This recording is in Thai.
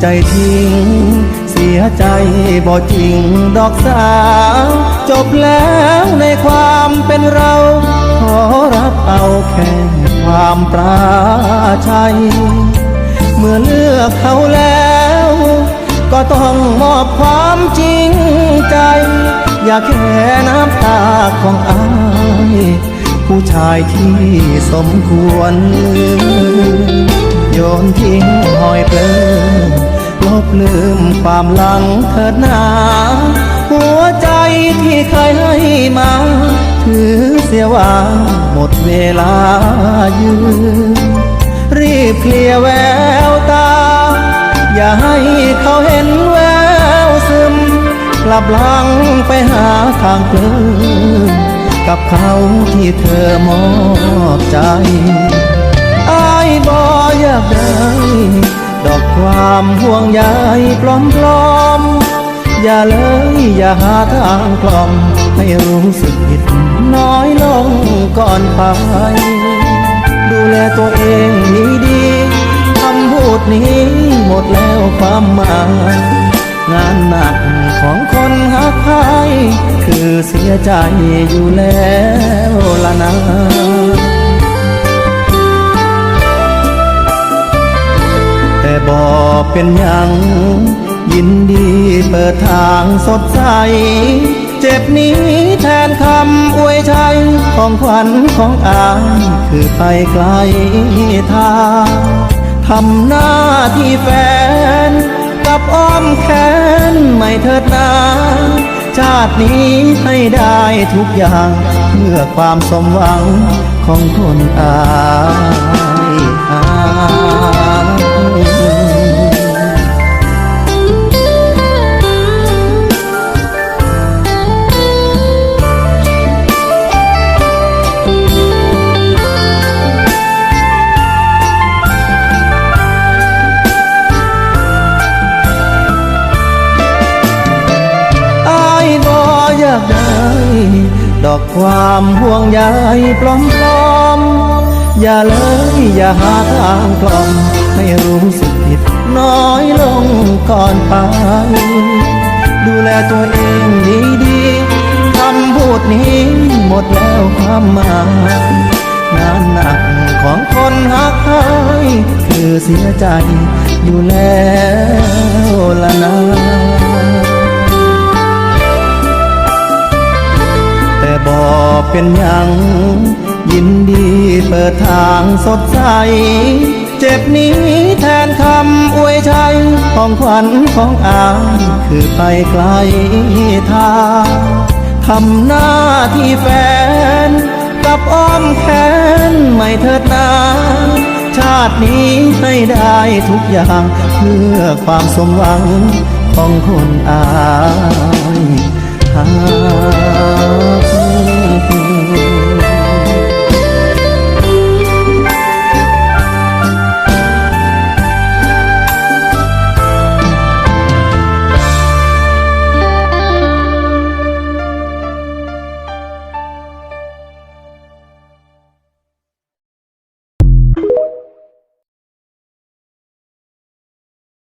ใจทิ้ง เสียใจบ่จริงดอกสาว จบแล้วในความเป็นเรา ขอรับเอาแค่ความปราชัย เมื่อเลือกเขาแล้ว ก็ต้องมอบความจริงใจ อย่าแค่น้ำตาของอายผู้ชายที่สมควร โยนทิ้งหอยเพลิง ลบลืมความหลังเถิดหนาหัวใจที่เคยให้มา ถือเสียว่าหมดเวลายืนรีบเคลียแววตา อย่าให้เขาเห็นแววซึม กลับหลังไปหาทางเพลินกับเขาที่เธอมอบใจอายบออยากได้ดอก ความห่วงใยปลอมปลอมๆอย่าเลยอย่าหาทางกล่อมให้รู้สึกผิดน้อยลงก่อนไป ดูแลตัวเองนี้ดีคำพูดนี้หมดแล้วความหมายงานหนักของคนหักใครคือเสียใจอยู่แล้วละนะ บอกเป็นหยัง ยินดีเปิดทางสดใส เจ็บนี้แทนคำอวยชัย ของขวัญของอายคือไปไกลทางทำหน้าที่แฟน กับอ้อมแขนไม่เถิดนาชาตินี้ให้ได้ทุกอย่าง เพื่อความสมหวังของคนอาย ดอกความห่วงใยปลอมปลอมๆอย่าเลยอย่าหาทางกล่อมให้รู้สึกผิดน้อยลงก่อนไป ดูแลตัวเองดีๆคำพูดนี้หมดแล้วความหมายงานหนักของคนหักใครคือเสียใจอยู่แล้วละนะ เป็นยัง ยินดีเปิดทางสดใส เจ็บนี้แทนคำอวยชัยของขวัญของอายคือไปไกลทางทำหน้าที่แฟน กับอ้อมแขนไม่เถิดนาชาตินี้ให้ได้ทุกอย่าง เพื่อความสมหวังของคนอายหา